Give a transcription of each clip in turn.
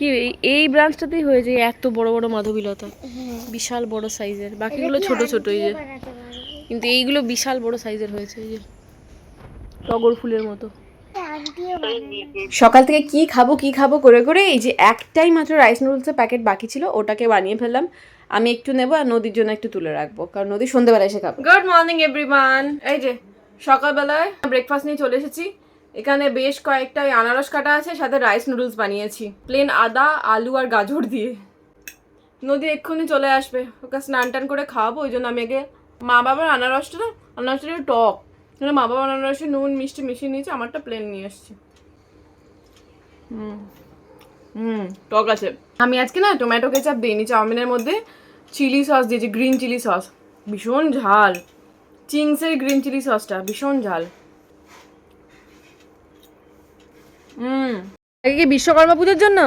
কি এই- এই ব্রাঞ্চটাতেই হয়েছে এই এত বড় বড় মাধবীলতা। বিশাল বড় সাইজের বাকিগুলো ছোট ছোট এই যে। কিন্তু এইগুলো বিশাল বড় সাইজের হয়েছে এই যে। টগর ফুলের মতো। সকাল থেকে কি খাব কি খাব করে করে এই যে একটাই মাত্র রাইস নুডলসের প্যাকেট বাকি ছিল ওটাকে বানিয়ে ফেললাম। আমি একটু নেব আর নদীর জন্য একটু তুলে রাখব কারণ নদী সন্ধ্যেবেলা এসে খাব। গুড মর্নিং এভরিওয়ান এই যে সকালবেলায় ব্রেকফাস্ট নিয়ে চলে এসেছি। এখানে বেশ কয়েকটা ওই আনারস কাটা আছে, সাথে রাইস নুডলস বানিয়েছি। প্লেন আদা, আলু আর গাজর দিয়ে। নদী এক্ষুনি চলে আসবে। ওকে স্নান টান করে খাওয়াবো, ওই জন্য আমি আগে মা বাবার আনারসটা না আনারসটা টক। মানে মা বাবার আনারসে নুন, মিষ্টি মিশিয়ে নিয়েছে, আমারটা প্লেন নিয়ে এসেছি। হুম হুম, টক আছে। আমি আজকে না টমেটো কেচাপ দিইনি, চাউমিনের মধ্যে চিলি সস দিয়েছি গ্রিন চিলি সস ভীষণ ঝাল। চিংসের গ্রিন চিলি সসটা ভীষণ ঝাল। হুম। আগে কি বিশ্বকর্মা পুজোর জন্য?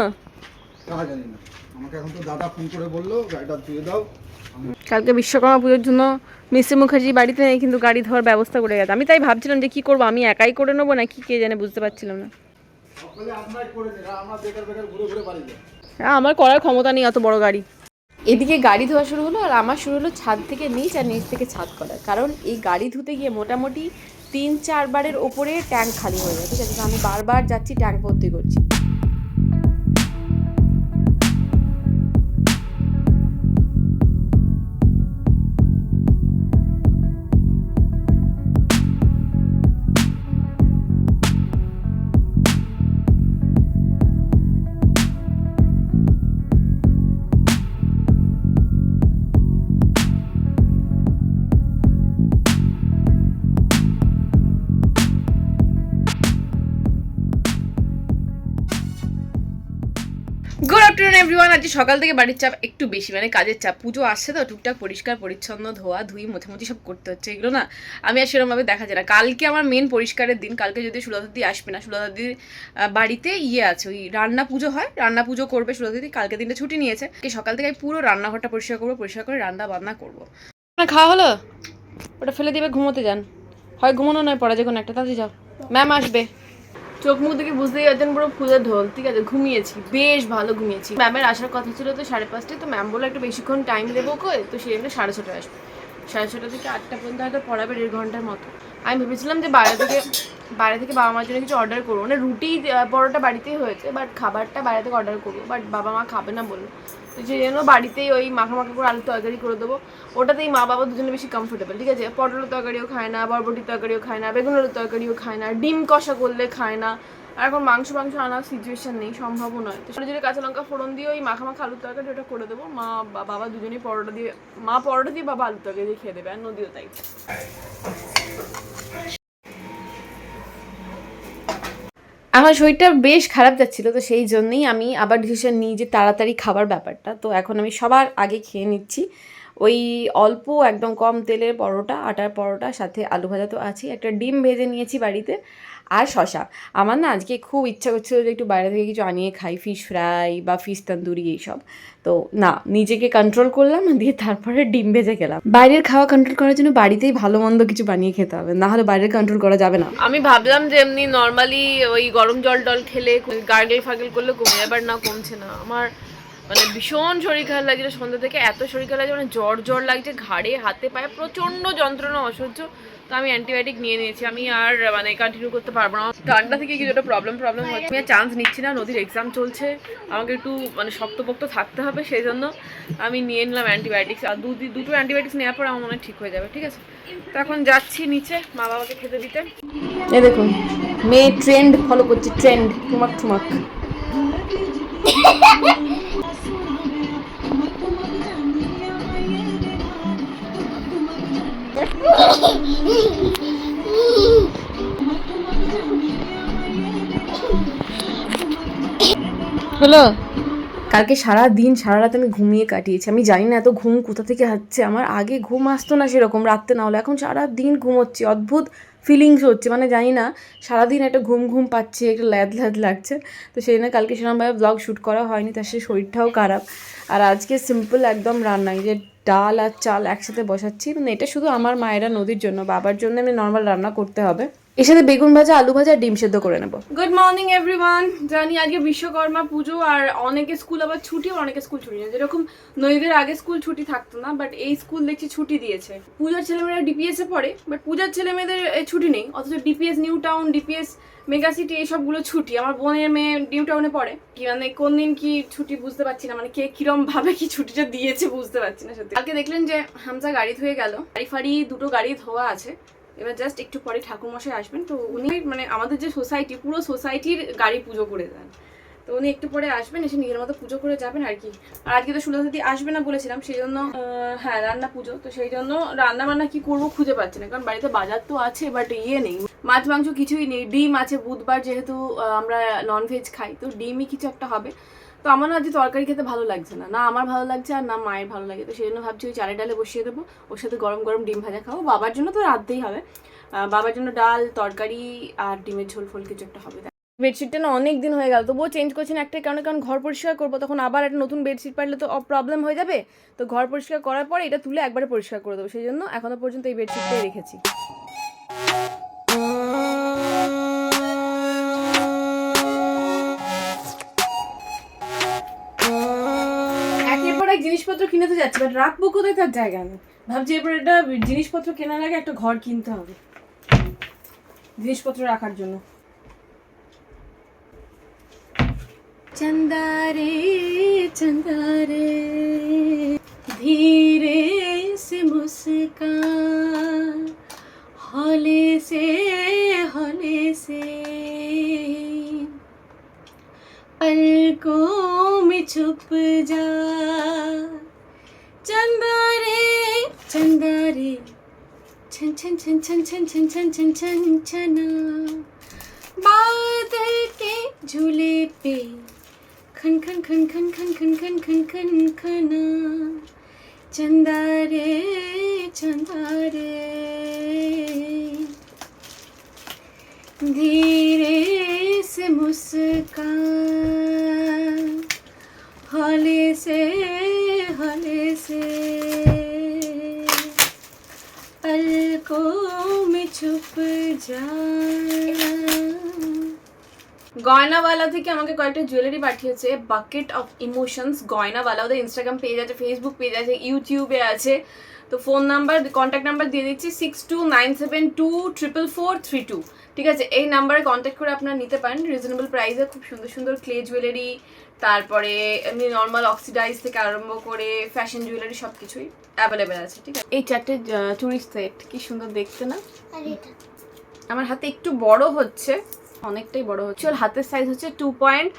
তা জানি না। আমাকে এখন তো দাদা ফোন করে বলল গাড়িটা ধুয়ে দাও। কালকে বিশ্বকর্মা পুজোর জন্য মিস্ত্রি মুখার্জি বাড়িতে নেই কিন্তু গাড়ি ধোয়ার ব্যবস্থা করে গেছে। আমি তাই ভাবছিলাম যে কি করব আমি একাই করে নেব না কি কে জানে বুঝতে পারছিলাম না। সকালে আপনারাই করে দিন আমরা বেকার বেকার ঘুরে ঘুরে বাড়ি যাই। হ্যাঁ আমার করার ক্ষমতা নেই অত বড় গাড়ি। এদিকে গাড়ি ধোয়া শুরু হলো আর আমার শুরু হলো ছাদ থেকে নিচ আর নিচ থেকে ছাদ করা কারণ এই গাড়ি ধুতে গিয়ে মোটামুটি তিন চারবারের ওপরে ট্যাঙ্ক খালি হয়ে যায়। ঠিক আছে আমি বারবার যাচ্ছি, ট্যাঙ্ক ভর্তি করছি। আফটারনুন এভরিওয়ান আজকে সকাল থেকে বাড়ির চাপ একটু বেশি মানে কাজের চাপ। পুজো আসছে তো, টুকটাক পরিষ্কার, পরিচ্ছন্ন, ধোয়া, ধুই, মোছামুছি সব করতে হচ্ছে, এগুলো না আমি আর সেরকমভাবে দেখা যায় না। কালকে আমার মেন পরিষ্কারের দিন, কালকে যদি সুলতাদি আসবে না, সুলতাদির বাড়িতে ইয়ে আছে, ওই রান্না পুজো হয়, রান্না পুজো করবে সুলতাদি, কালকে দিনটা ছুটি নিয়েছে। সকাল থেকে আমি পুরো রান্নাঘরটা পরিষ্কার করব, পরিষ্কার করে রান্না বান্না করব। খাওয়া হলো? ওটা ফেলে দিবে, ঘুমোতে যান। হয় ঘুমানো নয়, পড়া যে কোনো একটা তাড়াতাড়ি যাও। ম্যাম আসবে। চোখ মুখ দেখে বুঝতেই পারছেন পুরো ফুলের ঢোল। ঠিক আছে, ঘুমিয়েছি, বেশ ভালো ঘুমিয়েছি। ম্যামের আসার কথা ছিল তো সাড়ে পাঁচটায়, তো ম্যাম বলে একটু বেশিক্ষণ টাইম দেবো কই? তো সেই জন্য সাড়ে ছটায় আসবে। সাড়ে ছটা থেকে আটটা পর্যন্ত হয়তো পড়াবে দেড় ঘণ্টার মতো। আমি ভেবেছিলাম যে বাইরে থেকে বাইরে থেকে বাবা মার জন্য কিছু অর্ডার করব। মানে রুটি পরোটা বাড়িতেই হয়েছে বাট খাবারটা বাইরে থেকে অর্ডার করব। বাট বাবা মা খাবে না বলল। তো সেই জন্য বাড়িতেই ওই মাখা মাখা করে আলু তরকারি করে দেবো। ওটাতেই মা বাবা দুজনে বেশি কমফোর্টেবল ঠিক আছে? পটলের তরকারিও খায় না, বরবটির তরকারিও খায় না, বেগুনের তরকারিও খায় না, ডিম কষা করলে খায় না। আর এখন মাংস মাংস আনার সিচুয়েশন নেই, সম্ভবও নয়। তো সেটা যদি কাঁচা লঙ্কা ফোড়ন দিয়ে ওই মাখা মাখা আলুর তরকারি ওটা করে দেবো। মা বাবা দুজনেই পরোটা দিয়ে, মা পরোটা দিয়ে বাবা আলুর তরকারি দিয়ে খেয়ে দেবে, আর নদীও তাই। আমার শরীরটা বেশ খারাপ যাচ্ছিল, তো সেই জন্যই আমি আবার ডিসিশন নিই যে তাড়াতাড়ি খাবার ব্যাপারটা। তো এখন আমি সবার আগে খেয়ে নিচ্ছি। ওই অল্প একদম কম তেলের পরোটা, আটার পরোটা, সাথে আলু ভাজা তো আছেই। একটা ডিম ভেজে নিয়েছি বাড়িতে। আর শশা। আমার না আজকে খুব ইচ্ছা করছিল যে একটু বাইরে থেকে কিছু আনিয়ে খাই ফিশ ফ্রাই বা ফিশ তন্দুরি এইসব। তো না, নিজেকে কন্ট্রোল করলাম দিয়ে তারপরে ডিম ভেজে গেলাম। বাইরের খাওয়া কন্ট্রোল করার জন্য বাড়িতেই ভালো মন্দ কিছু বানিয়ে খেতে হবে, না হলে বাইরের কন্ট্রোল করা যাবে না। আমি ভাবলাম যে এমনি নর্মালি ওই গরম জল টল খেলে, গার্গেল ফাগেল করলে কমে যাবে না কমছে না। আমার মানে ভীষণ শরীর খারাপ লাগছে সন্ধ্যা থেকে, এত শরীর খারাপ লাগছে মানে জ্বর জ্বর লাগছে, ঘাড়ে, হাতে, পায়ে প্রচণ্ড যন্ত্রণা, অসহ্য। তো আমি অ্যান্টিবায়োটিক নিয়ে নিয়েছি, আমি আর মানে কন্টিনিউ করতে পারব না। ঠান্ডা থেকে কিছুটা প্রবলেম প্রবলেম হচ্ছে। আমি চান্স নিচ্ছি না, নদীর এক্সাম চলছে। আমাকে একটু মানে শক্তপোক্ত থাকতে হবে সেই জন্য আমি নিয়ে নিলাম অ্যান্টিবায়োটিক্স আর দুদি দুটো অ্যান্টিবায়োটিক্স নেওয়ার পর আমার মনে ঠিক হয়ে যাবে, ঠিক আছে? তো এখন যাচ্ছি নিচে, মা বাবাকে খেতে দিতে। এ দেখুন, মেয়ে ট্রেন্ড ফলো করছে ট্রেন্ড ঠুমাক ঠুমাক হলো কালকে সারা দিন সারা রাত আমি ঘুমিয়ে কাটিয়েছি। আমি জানি না এত ঘুম কোথা থেকে আসছে। আমার আগে ঘুম আসতো না সেরকম, রাত্রে না হলে। এখন সারা দিন ঘুমোচ্ছি, অদ্ভুত ফিলিংস হচ্ছে। মানে জানি না, সারাদিন একটা ঘুম ঘুম পাচ্ছে, একটা ল্যাদ ল্যাদ লাগছে। তো সেই জন্য কালকে সেরকমভাবে ব্লগ শ্যুট করা হয়নি, তার সাথে শরীরটাও খারাপ। আর আজকে সিম্পল একদম রান্না যে ডাল আর চাল একসাথে বসাচ্ছি। মানে এটা শুধু আমার মায়েরা নদীর জন্য, বাবার জন্য আমি নর্মাল রান্না করতে হবে। এর সাথে বেগুন ভাজা, আলু ভাজা, ডিম সেদ্ধ করে নেব। গুড মর্নিং এভরিওয়ান জানি আজকে বিশ্বকর্মা পুজো আর অনেকে স্কুল আবার ছুটি, অনেকে স্কুল ছুটি নেই যেরকম নইদের আগে স্কুল ছুটি থাকতো না বাট এই স্কুল দেখছি ছুটি দিয়েছে। পূজার ছেলেমেয়েরা ডিপিএস এ পড়ে বাট পূজার ছেলেমেয়েদের ছুটি নেই। অথচ DPS New Town DPS Mega City এইসবগুলো ছুটি। আমার বোনের মেয়ে নিউ টাউনে পড়ে। কি মানে কোন দিন কি ছুটি বুঝতে পারছি না। মানে কে কিরম ভাবে কি ছুটিটা দিয়েছে বুঝতে পারছি না সত্যি। কালকে দেখলেন যে হামজা গাড়ি ধুয়ে গেল। গাড়ি ফাড়ি দুটো গাড়ি ধোয়া আছে। এবার জাস্ট একটু পরে ঠাকুরমশাই আসবেন, তো উনি মানে আমাদের যে সোসাইটি পুরো সোসাইটির গাড়ি পুজো করে দেন। তো উনি একটু পরে আসবেন, এসে নিজের মতো পুজো করে যাবেন আর কি। আর আজকে তো সুলতাদি আসবে না বলেছিলাম সেই জন্য হ্যাঁ রান্না পুজো। তো সেই জন্য রান্না বান্না কি করব খুঁজে পাচ্ছি না, কারণ বাড়িতে বাজার তো আছে বাট ইয়ে নেই। মাছ, মাংস কিছুই নেই, ডিম আছে বুধবার যেহেতু আমরা ননভেজ খাই, তো ডিমই কিছু একটা হবে। তো আমার না আজকে তরকারি খেতে ভালো লাগছে না। না আমার ভালো লাগছে আর না মায়ের ভালো লাগে। তো সেই জন্য ভাবছি ওই চালে ডালে বসিয়ে দেবো। ওর সাথে গরম গরম ডিম ভাজা খাব। বাবার জন্য তো রাঁধতেই হবে। বাবার জন্য ডাল, তরকারি আর ডিমের ঝোল, ফোল কিছু একটা হবে। বেডশিটটা না অনেক দিন হয়ে গেল। তবুও চেঞ্জ করছেন না একটাই কারণে, কারণ ঘর পরিষ্কার করব, তখন আবার একটা নতুন বেডশিট পারলে তো প্রবলেম হয়ে যাবে। তো ঘর পরিষ্কার করার পরে এটা তুলে একবারে পরিষ্কার করে দেবো। সেই জন্য এখনও পর্যন্ত এই বেডশিটটাই রেখেছি। একের পর এক জিনিসপত্র কিনে তো যাচ্ছে বাট রাখবো কোথায় তার জায়গা নেই ভাবছি এরপর একটা জিনিসপত্র কেনার আগে একটা ঘর কিনতে হবে জিনিসপত্র রাখার জন্য चंदा रे चंदा रे धीरे से मुस्कान हौले से हौले से पलकों में छुप जा छन छन छन छन छन छन छन छन छन छना बादल के झूले पे खन खन खन खन खन खन खन खन खन खना चंदा रे चंदा रे धीरे से मुस्कान पलकों में छुप जा গয়নাওয়ালা থেকে আমাকে কয়েকটা জুয়েলারি পাঠিয়েছে বাকেট অফ ইমোশনস গয়নাওয়ালা ওদের ইনস্টাগ্রাম পেজ আছে ফেসবুক পেজ আছে ইউটিউবে আছে তো ফোন নাম্বার কন্ট্যাক্ট নাম্বার দিয়ে দিচ্ছি six two nine seven two triple four three two ঠিক আছে এই নাম্বারে কন্ট্যাক্ট করে আপনারা নিতে পারেন। রিজনেবল প্রাইসে খুব সুন্দর সুন্দর ক্লে জুয়েলারি তারপরে এমনি নর্মাল অক্সিডাইজ থেকে আরম্ভ করে ফ্যাশন জুয়েলারি সব কিছুই অ্যাভেলেবেল আছে ঠিক আছে? এই চারটে চুরি সেট কি সুন্দর দেখতে না? আর আমার হাতে একটু বড় হচ্ছে অনেকটাই বড় হচ্ছে। ওর হাতের সাইজ হচ্ছে টু পয়েন্ট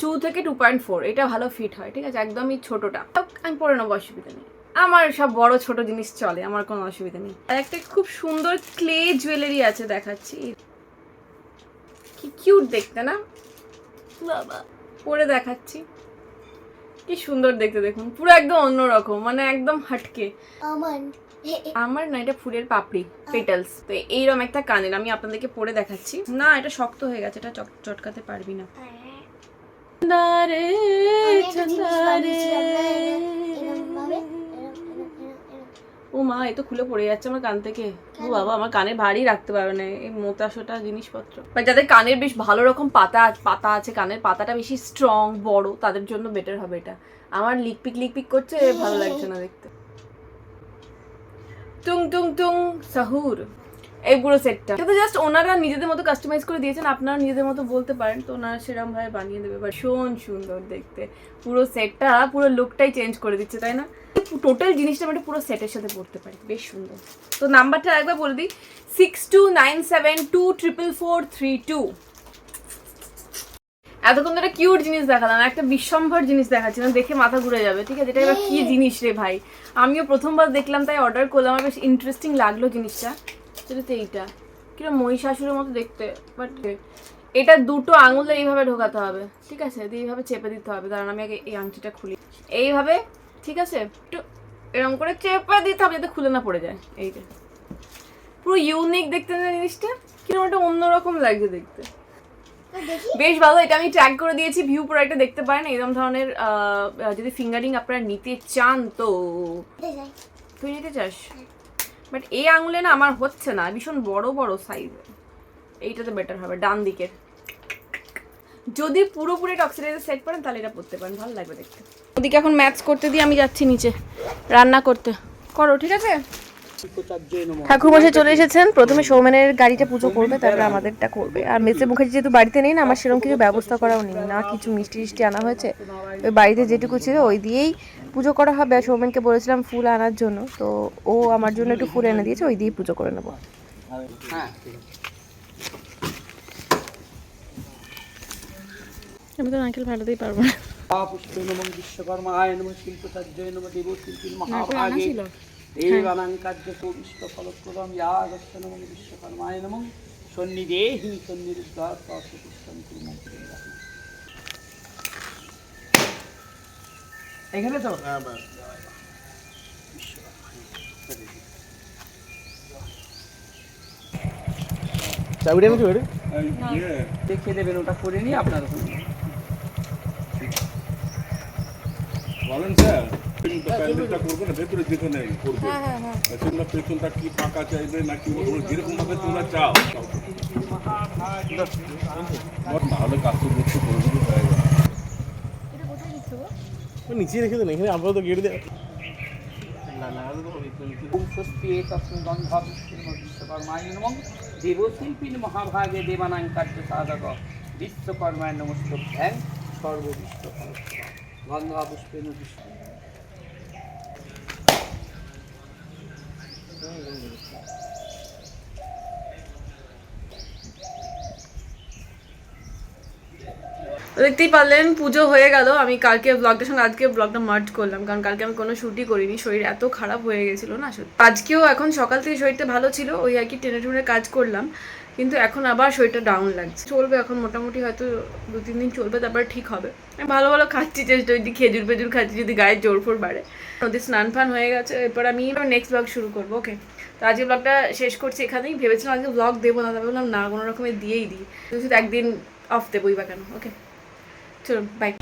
টু থেকে টু পয়েন্ট ফোর এটা ভালো ফিট হয় ঠিক আছে? একদমই ছোটটা। আমি পরে নেব অসুবিধা নেই। আমার সব বড় ছোট জিনিস চলে আমার কোনো অসুবিধা নেই। আর একটা খুব সুন্দর ক্লে জুয়েলারি আছে দেখাচ্ছি। কি কিউট দেখতে না? বাবা পরে দেখাচ্ছি। কি সুন্দর দেখতে দেখুন পুরো একদম অন্যরকম মানে একদম হাটকে। আমার না এটা ফুলের পাপড়ি পেটালস তো এইরকম একটা কানের আমি আপনাদেরকে পরে দেখাচ্ছি। না এটা শক্ত হয়ে গেছে এটা চট- চটকাতে পারবি না। এ তো খুলে পড়ে যাচ্ছে আমার কান থেকে। ও বাবা আমার কানে ভারী রাখতে পারবে না এই মোটা সোটা জিনিসপত্র। বা যাদের কানের বেশ ভালো রকম পাতা পাতা আছে কানের পাতাটা বেশি স্ট্রং বড় তাদের জন্য বেটার হবে এটা। আমার লিকপিক লিকপিক করছে ভালো লাগছে না দেখতে। টুং টুং টুং সাহুর। এই পুরো সেটটা এটা তো জাস্ট ওনারা নিজেদের মতো কাস্টমাইজ করে দিয়েছেন আপনারা নিজেদের মতো বলতে পারেন। তো ওনারা সেরকম ভাবে বানিয়ে দেবে বাট ভীষণ সুন্দর দেখতে। পুরো সেটটা পুরো লুকটাই চেঞ্জ করে দিচ্ছে তাই না? টোটাল জিনিসটা আমি একটা পুরো সেটের সাথে পড়তে পারি বেশ সুন্দর। তো নাম্বারটা একবার বলে দিই six two nine seven two triple four three two এতক্ষণ ধরে কিউট জিনিস দেখালাম একটা বিশ্বম্ভর জিনিস দেখাচ্ছিলাম দেখে মাথা ঘুরে যাবে ঠিক আছে? এটা এবার কি জিনিস রে ভাই? আমিও প্রথমবার দেখলাম তাই অর্ডার করলাম আমার বেশ ইন্টারেস্টিং লাগল জিনিসটা। সেটা তো এইটা। কীরকম মহিষাসুরের মতো দেখতে বাট এটা দুটো আঙুলে এইভাবে ঢোকাতে হবে, ঠিক আছে? দিয়ে এইভাবে চেপে দিতে হবে। কারণ আমি আগে এই আংটিটা খুলি। এইভাবে, ঠিক আছে? একটু এরকম করে চেপে দিতে হবে যাতে খুলে না পড়ে যায়। এইটা পুরো ইউনিক দেখতে না জিনিসটা? কীরকম একটা অন্যরকম লাগছে দেখতে। বেশ ভালো, এটা আমি ট্র্যাক করে দিয়েছি। ভিউ প্রোডাক্টে দেখতে পারেন। এরকম ধরনের যদি ফিঙ্গারিং আপনারা নিতে চান তো। তুই নিতে চাস? বাট এই আঙুলে না আমার হচ্ছে না ভীষণ বড় বড় সাইজ এইটাতে বেটার হবে ডান দিকের। যদি পুরোপুরি অক্সিডাইজার সেট করেন তাহলে এটা পড়তে পারেন ভালো লাগবে দেখতে। ওদিকে এখন ম্যাথস করতে দিয়ে আমি যাচ্ছি নিচে রান্না করতে। করো ঠিক আছে? ঠাকুর মশাই চলে এসেছেন। প্রথমে সৌমেনের গাড়িটা পুজো করবে তারপরে আমাদেরটা করবে। আর মেসে মুখার্জি যেহেতু বাড়িতে নেই না আমার সেরকম কিছু ব্যবস্থা করাও নেই। না কিছু মিষ্টি টিষ্টি আনা হয়েছে। ওই বাড়িতে যেটুকু ছিল ওই দিয়েই পুজো করা হবে। আর সৌমেনকে বলেছিলাম ফুল আনার জন্য। তো ও আমার জন্য একটু ফুল এনে দিয়েছে ওই দিয়েই পুজো করে নেব। আমি তো নারকেল ফাটাতেই পারব না। দেবানাং কার্য প্রবিষ্ট ফলপ্রদম ইয়াগস্য নম বিশ্বকর্মায় নম সন্নিদেহি সন্নিরুদ্ধার এখানে তো চাবিটা দেখিয়ে দেবেন ওটা করে নিয়ে আপনার ওখানে বলেন স্যার প্যান্ডেলটা করব না ভেতরে যেখানে করবে। সেগুলো পেছনটা কি ফাঁকা চাইবে নাকি ওগুলো যেরকম ভাবে তোমরা চাও আমার না হলে কাজ তো করতে করে দিলে হয়ে যাবে নিচে রেখে দেন এখানে আপাতত গেট দেয়। দেবশিল্পীর মহাভাগে দেবানাং কার্য সাধক। বিশ্বকর্মায় নমস্তুভ্যাং সর্ববিশ্ব গন্ধা পুষ্পেন বিষ্ণু দেখতেই পারলেন, পুজো হয়ে গেল। আমি কালকে ব্লগটার সঙ্গে আজকে ব্লগটা মার্চ করলাম, কারণ কালকে আমি কোনো শ্যুটই করিনি, শরীর এত খারাপ হয়ে গেছিল না আজকেও এখন সকাল থেকে শরীরটা ভালো ছিল, ওই আর কি টেনে টুনে কাজ করলাম। কিন্তু এখন আবার শরীরটা ডাউন লাগছে। চলবে এখন মোটামুটি হয়তো দু, তিন দিন চলবে, তারপর ঠিক হবে। ভালো ভালো খাচ্ছি চেষ্টা যদি খেজুর ফেজুর খাচ্ছি, যদি গায়ের জোর ফোর বাড়ে। নদীর স্নান ফান হয়ে গেছে, এরপর আমি নেক্সট ব্লগ শুরু করব ওকে তো আজকে ব্লগটা শেষ করছি এখানেই। ভেবেছিলাম আজকে ব্লগ দেবো না তবে বললাম না, কোনো রকমের দিয়েই দিই। শুধু একদিন অফ দেবোই বা কেন ওকে চলুন বাই